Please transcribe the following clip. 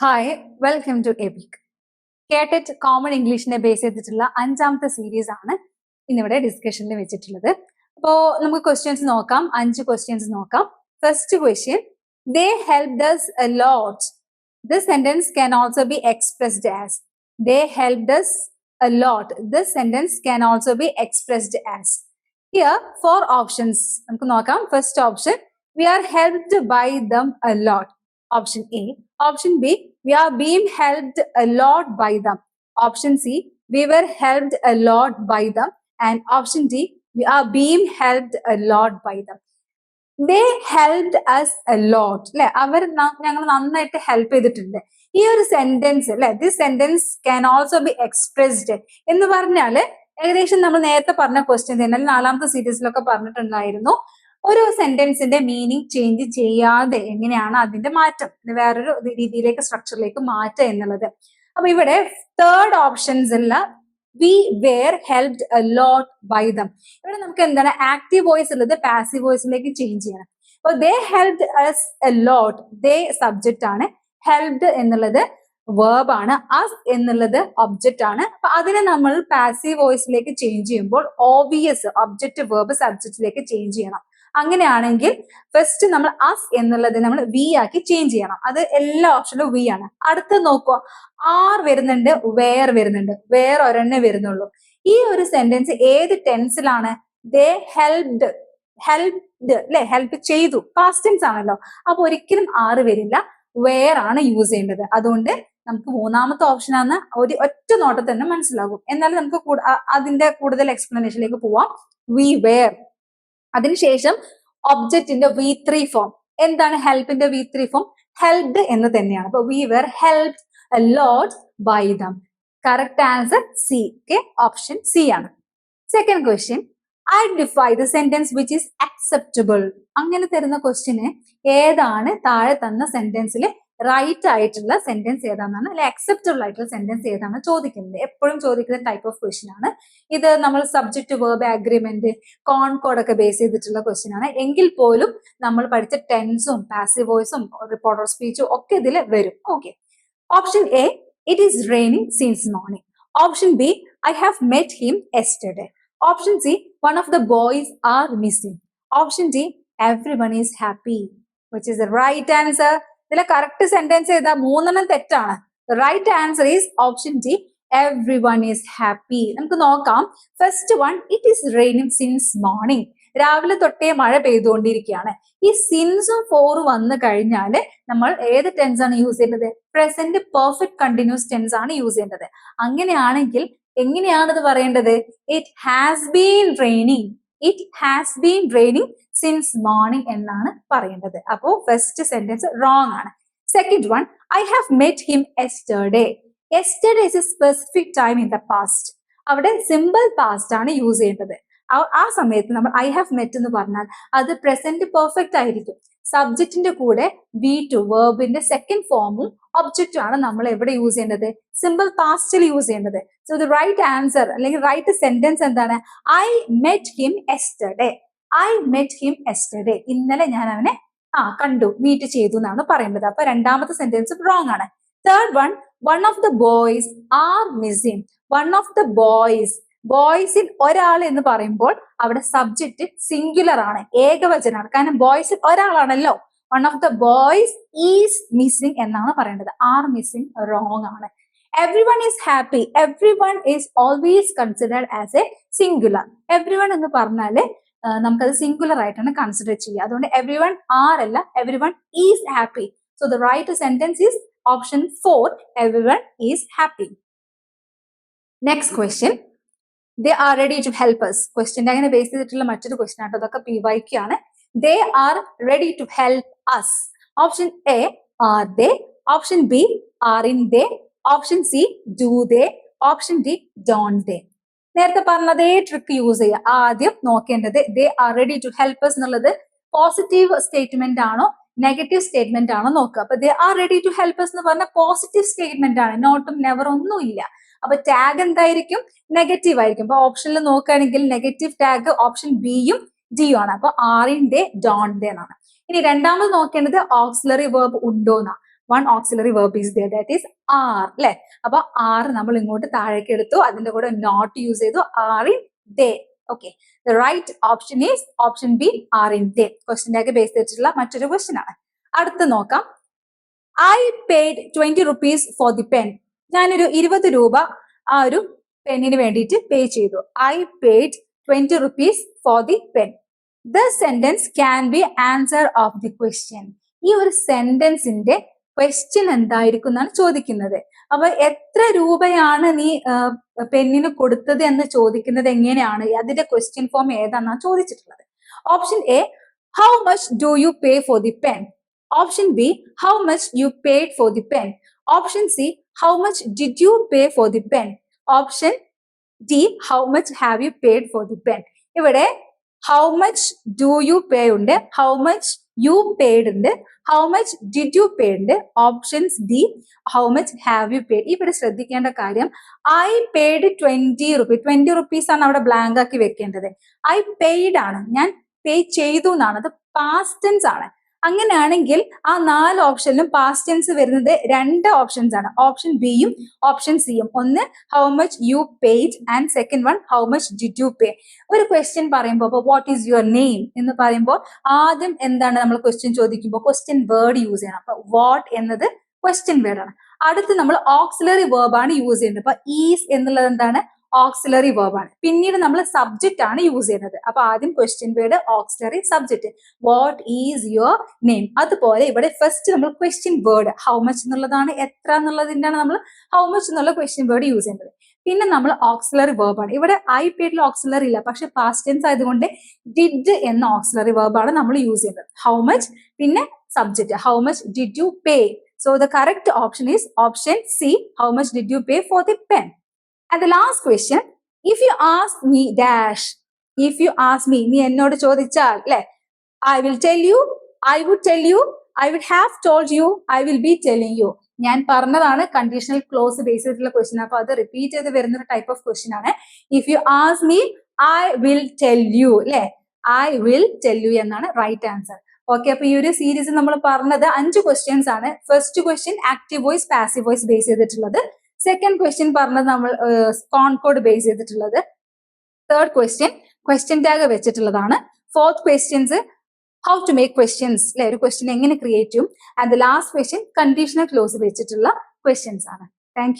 Hi welcome to എബിക് കേട്ടറ്റ് common ഇംഗ്ലീഷിനെ ബേസ് ചെയ്തിട്ടുള്ള അഞ്ചാമത്തെ സീരീസ് ആണ് ഇന്നിവിടെ ഡിസ്കഷനിൽ വെച്ചിട്ടുള്ളത്. അപ്പോ നമുക്ക് ക്വസ്റ്റ്യൻസ് നോക്കാം അഞ്ച് ക്വസ്റ്റ്യൻസ് നോക്കാം. First question they help us a lot this sentence can also be expressed as they help us a lot this sentence can also be expressed as here four options നമുക്ക് നോക്കാം. First option we are helped by them a lot Option A option B We are being helped a lot by them. Option C We were helped a lot by them. And option D We are being helped a lot by them. They helped us a lot അല്ലെ അവർ ഞങ്ങൾ നന്നായിട്ട് help ചെയ്തിട്ടുണ്ട് ഈ ഒരു sentence അല്ലെ this sentence can also be expressed എന്ന് പറഞ്ഞാൽ ഏകദേശം നമ്മൾ നേരത്തെ പറഞ്ഞ ക്വസ്റ്റ്യൻ തന്നെ നാലാമത്തെ സീരീസിലൊക്കെ പറഞ്ഞിട്ടുണ്ടായിരുന്നു ഒരു സെന്റൻസിന്റെ മീനിങ് ചേഞ്ച് ചെയ്യാതെ എങ്ങനെയാണ് അതിന്റെ മാറ്റം? വേറൊരു രീതിയിലേക്ക് സ്ട്രക്ചറിലേക്ക് മാറ്റുക എന്നുള്ളത്. അപ്പൊ ഇവിടെ തേർഡ് ഓപ്ഷൻസ് ഉള്ള we were helped a lot by them ഇവിടെ നമുക്ക് എന്താണ്? ആക്റ്റീവ് വോയിസ് ഉള്ളത് പാസീവ് വോയിസിലേക്ക് ചേഞ്ച് ചെയ്യണം. അപ്പൊ they helped us a lot they subject ആണ് ഹെൽപ്ഡ് എന്നുള്ളത് വേർബ് ആണ്. അസ് എന്നുള്ളത് ഒബ്ജക്റ്റ് ആണ്. അപ്പൊ അതിനെ നമ്മൾ പാസീവ് വോയിസിലേക്ക് ചേഞ്ച് ചെയ്യുമ്പോൾ ഓബിയസ് ഒബ്ജക്റ്റ് വേർബ് സബ്ജക്റ്റിലേക്ക് ചേഞ്ച് ചെയ്യണം. അങ്ങനെയാണെങ്കിൽ ഫസ്റ്റ് നമ്മൾ അസ് എന്നുള്ളത് നമ്മൾ വി ആക്കി ചേഞ്ച് ചെയ്യണം. അത് എല്ലാ ഓപ്ഷനിലും വി ആണ്. അടുത്ത് നോക്കുക ആർ വരുന്നുണ്ട് വേർ വരുന്നുണ്ട്. വേർ ഒരെണ്ണേ വരുന്നുള്ളൂ. ഈ ഒരു സെന്റൻസ് ഏത് ടെൻസിലാണ് ദേ ഹെൽപ്ഡ് ഹെൽപ്ഡ് അല്ലെ ഹെൽപ്പ് ചെയ്തു. പാസ്റ്റൻസ് ആണല്ലോ. അപ്പൊ ഒരിക്കലും ആറ് വരില്ല. വേർ ആണ് യൂസ് ചെയ്യേണ്ടത്. അതുകൊണ്ട് നമുക്ക് മൂന്നാമത്തെ ഓപ്ഷൻ ആണ് ഒരു ഒറ്റ നോട്ടത്തിൽ തന്നെ മനസ്സിലാകും. എന്നാലും നമുക്ക് അതിന്റെ കൂടുതൽ എക്സ്പ്ലനേഷനിലേക്ക് പോവാം. വി വേർ അതിനുശേഷം ഒബ്ജക്റ്റിന്റെ വി ത്രീ ഫോം എന്താണ് ഹെൽപ്പിന്റെ വി ത്രീ ഫോം ഹെൽപ്ഡ് എന്ന് തന്നെയാണ്. അപ്പൊ we were help lot by them correct answer C okay option C ആണ്. Second question identify the sentence which is acceptable അങ്ങനെ തരുന്ന ക്വസ്റ്റ്യന് ഏതാണ് താഴെ തന്ന സെന്റൻസിൽ റൈറ്റ് ആയിട്ടുള്ള സെന്റൻസ് ഏതാണെന്നാണ് അല്ലെ അക്സെപ്റ്റബിൾ ആയിട്ടുള്ള സെന്റൻസ് ഏതാണ് ചോദിക്കുന്നത്. എപ്പോഴും ചോദിക്കുന്ന ടൈപ്പ് ഓഫ് ക്വസ്റ്റ്യൻ ആണ്. ഇത് നമ്മൾ സബ്ജക്ട് വേർബ് അഗ്രിമെന്റ് കോൺകോഡ് ഒക്കെ ബേസ് ചെയ്തിട്ടുള്ള ക്വസ്റ്റ്യൻ ആണ്. എങ്കിൽ പോലും നമ്മൾ പഠിച്ച ടെൻസും പാസീവ് വോയിസും റിപ്പോർട്ടർ സ്പീച്ചും ഒക്കെ ഇതിൽ വരും. Okay option A it is raining since morning option B I have met him yesterday option C one of the boys are missing option D every one is happy which is right answer ഇതിലെ correct sentence ഏതാ മൂന്നെണ്ണം തെറ്റാണ്. Right answer is option D every one is happy നമുക്ക് നോക്കാം. First one it is raining since morning രാവിലെ തൊട്ടേ മഴ പെയ്തുകൊണ്ടിരിക്കുകയാണ്. ഈ സിൻസും ഫോറും വന്നു കഴിഞ്ഞാൽ നമ്മൾ ഏത് ടെൻസ് ആണ് യൂസ് ചെയ്യേണ്ടത്? പ്രസന്റ് പെർഫെക്റ്റ് കണ്ടിന്യൂസ് ടെൻസ് ആണ് യൂസ് ചെയ്യേണ്ടത്. അങ്ങനെയാണെങ്കിൽ എങ്ങനെയാണ് ഇത് പറയേണ്ടത്? It has been raining it has been raining since morning എന്നാണ് പറയേണ്ടത്. അപ്പോ ഫസ്റ്റ് സെന്റൻസ് റോങ് ആണ്. Second one I have met him yesterday yesterday is a specific time in the past അവിടെ സിമ്പിൾ പാസ്റ്റ് ആണ് യൂസ് ചെയ്യേണ്ടത്. ആ സമയത്ത് നമ്മൾ ഐ ഹാവ് മെറ്റ് എന്ന് പറഞ്ഞാൽ അത് പ്രസന്റ് പെർഫെക്റ്റ് ആയിരിക്കും. സബ്ജക്റ്റിന്റെ കൂടെ വി ടു വേർബിന്റെ സെക്കൻഡ് ഫോമും ഒബ്ജക്റ്റും ആണ് നമ്മൾ എവിടെ യൂസ് ചെയ്യേണ്ടത്? സിമ്പിൾ പാസ്റ്റിൽ യൂസ് ചെയ്യേണ്ടത്. സോ ദ റൈറ്റ് ആൻസർ അല്ലെങ്കിൽ റൈറ്റ് സെന്റൻസ് എന്താണ്? I met him yesterday I met him yesterday ഇന്നലെ ഞാൻ അവനെ ആ കണ്ടു മീറ്റ് ചെയ്തു എന്നാണ് പറയുന്നത്. അപ്പൊ രണ്ടാമത്തെ സെന്റൻസ് റോങ് ആണ്. Third one one of the boys are missing one of the boys ബോയ്സിൽ ഒരാൾ എന്ന് പറയുമ്പോൾ അവിടെ സബ്ജക്റ്റ് സിംഗുലർ ആണ് ഏകവചനാണ്. കാരണം ബോയ്സിൽ ഒരാളാണല്ലോ. One of the boys is missing എന്നാണ് പറയേണ്ടത്. ആർ മിസ്സിംഗ് റോങ് ആണ്. Every one is happy every one is always considered as a singular every one എന്ന് പറഞ്ഞാൽ നമുക്കത് സിംഗുലർ ആയിട്ടാണ് കൺസിഡർ ചെയ്യുക. അതുകൊണ്ട് എവ്രി വൺ ആർ അല്ല every one is happy so the right sentence is option four everyone is happy next question they are ready to help us question അങ്ങനെ base ചെയ്തിട്ടുള്ള മറ്റൊരു ക്വസ്റ്റ്യൻ ആട്ടോ. അതൊക്കെ പി വൈക്ക് ആണ്. They are ready to help us option A are they option B aren't they option C do they option D don't they നേരത്തെ പറഞ്ഞതേ trick use ചെയ്യുക. ആദ്യം നോക്കേണ്ടത് they are ready to help us എന്നുള്ളത് positive statement ആണോ negative statement ആണോ നോക്കുക. അപ്പൊ they are ready to help us എന്ന് പറഞ്ഞ പോസിറ്റീവ് സ്റ്റേറ്റ്മെന്റ് ആണ്. നോട്ടും നെവർ ഒന്നും ഇല്ല അപ്പൊ ടാഗ് എന്തായിരിക്കും? നെഗറ്റീവ് ആയിരിക്കും. അപ്പൊ ഓപ്ഷനിൽ നോക്കുകയാണെങ്കിൽ നെഗറ്റീവ് ടാഗ് ഓപ്ഷൻ ബിയും ഡിയും ആണ്. അപ്പൊ ആറിൻ ഡേ ഡോൺ ഡേ എന്നാണ്. ഇനി രണ്ടാമത് നോക്കേണ്ടത് ഓക്സിലറി വേർബ് ഉണ്ടോ എന്നാ. One auxiliary verb is there that is are അല്ലെ അപ്പൊ ആർ നമ്മൾ ഇങ്ങോട്ട് താഴേക്ക് എടുത്തു. അതിന്റെ കൂടെ നോട്ട് യൂസ് ചെയ്തു. Aren't they okay the right option is option B aren't they ക്വസ്റ്റിന്റെ ഒക്കെ ബേസ് ചെയ്തിട്ടുള്ള മറ്റൊരു ക്വസ്റ്റ്യൻ ആണ്. അടുത്ത് നോക്കാം. I paid twenty rupees for the pen ഞാനൊരു ഇരുപത് രൂപ ആ ഒരു പെന്നിന് വേണ്ടിയിട്ട് പേ ചെയ്തു. I paid twenty rupees for the pen the sentence can be answer of the question ഈ ഒരു സെന്റൻസിന്റെ ക്വസ്റ്റ്യൻ എന്തായിരിക്കും എന്നാണ് ചോദിക്കുന്നത്. അപ്പൊ എത്ര രൂപയാണ് നീ പെന്നിന് കൊടുത്തത് എന്ന് ചോദിക്കുന്നത് എങ്ങനെയാണ്? അതിന്റെ ക്വസ്റ്റ്യൻ ഫോം ഏതാണെന്നാണ് ചോദിച്ചിട്ടുള്ളത്. Option A how much do you pay for the pen option B how much you paid for the pen option C how much did you pay for the pen option D how much have you paid for the pen ഇവിടെ how much do you pay ഉണ്ട് how much you paid ഉണ്ട് how much did you pay ഉണ്ട്. Options D how much have you paid ഇവിടെ ശ്രദ്ധിക്കേണ്ട കാര്യം I paid twenty rupees twenty rupees ആണ് അവിടെ blank ആക്കി വെക്കേണ്ടത്. ഐ പെയ്ഡ് ആണ് ഞാൻ പേ ചെയ്തു എന്നാണ്. അത് പാസ്റ്റൻസ് ആണ്. അങ്ങനെയാണെങ്കിൽ ആ നാല് ഓപ്ഷനിലും പാസ്റ്റ് ടെൻസ് വരുന്നത് രണ്ട് ഓപ്ഷൻസ് ആണ്. ഓപ്ഷൻ ബിയും ഓപ്ഷൻ സിയും ഒന്ന് how much you paid and second one how much did you pay ഒരു ക്വസ്റ്റ്യൻ പറയുമ്പോൾ അപ്പോൾ വാട്ട് ഈസ് യുവർ നെയിം എന്ന് പറയുമ്പോൾ ആദ്യം എന്താണ് നമ്മൾ ക്വസ്റ്റ്യൻ ചോദിക്കുമ്പോൾ ക്വസ്റ്റ്യൻ വേർഡ് യൂസ് ചെയ്യണം. അപ്പൊ വാട്ട് എന്നത് ക്വസ്റ്റ്യൻ വേർഡ് ആണ്. അടുത്ത് നമ്മൾ ഓക്സിലറി വേർബാണ് യൂസ് ചെയ്യുന്നത്. അപ്പൊ ഈസ് എന്നുള്ളത് എന്താണ്? ഓക്സിലറി വേർബ് ആണ്. പിന്നീട് നമ്മൾ സബ്ജക്റ്റ് ആണ് യൂസ് ചെയ്യുന്നത്. അപ്പൊ ആദ്യം question word auxiliary subject what is your name അതുപോലെ ഇവിടെ ഫസ്റ്റ് നമ്മൾ ക്വസ്റ്റ്യൻ വേർഡ് ഹൗ മച്ച് എന്നുള്ളതാണ് എത്ര എന്നുള്ളതിന്റെയാണ് നമ്മൾ ഹൗ മച്ച് എന്നുള്ള ക്വസ്റ്റ്യൻ വേർഡ് യൂസ് ചെയ്യുന്നത്. പിന്നെ നമ്മൾ ഓക്സിലറി വേർബ് ആണ്. ഇവിടെ ഐ പേരിൽ ഓക്സിലറി ഇല്ല. പക്ഷെ പാസ്റ്റ് ടെൻസ് ആയതുകൊണ്ട് ഡിഡ് എന്ന ഓക്സിലറി വേർബ് ആണ് നമ്മൾ യൂസ് ചെയ്യുന്നത്. ഹൗ മച്ച് പിന്നെ subject how much did you pay so the correct option is option C how much did you pay for the pen and the last question if you ask me dash if you ask me നീ എന്നോട് ചോദിച്ചാൽ അല്ലെ? I will tell you I would tell you I would have told you I will be telling you ഞാൻ പറഞ്ഞതാണ് conditional clause base ചെയ്തിട്ടുള്ള question അപ്പൊ അത് repeat ചെയ്ത് വരുന്ന ഒരു ടൈപ്പ് ഓഫ് ക്വസ്റ്റ്യൻ ആണ്. If you ask me I will tell you അല്ലെ? ഐ വിൽ ടെൽ യു എന്നാണ് റൈറ്റ് ആൻസർ ഓക്കെ അപ്പൊ ഈ ഒരു സീരീസ് നമ്മൾ പറഞ്ഞത് അഞ്ച് ക്വസ്റ്റ്യൻസ് ആണ്. First question active voice passive voice base ചെയ്തിട്ടുള്ളത്. സെക്കൻഡ് ക്വസ്റ്റ്യൻ പറഞ്ഞത് നമ്മൾ കോൺകോഡ് ബേസ് ചെയ്തിട്ടുള്ളത്. തേർഡ് ക്വസ്റ്റ്യൻ ക്വസ്റ്റ്യൻ ടാഗ് വെച്ചിട്ടുള്ളതാണ്. Fourth questions how to make questions അല്ലെ ഒരു ക്വസ്റ്റ്യൻ എങ്ങനെ ക്രിയേറ്റ് ചെയ്യും. And the last question conditional clause വെച്ചിട്ടുള്ള ക്വസ്റ്റ്യൻസ് ആണ്. താങ്ക്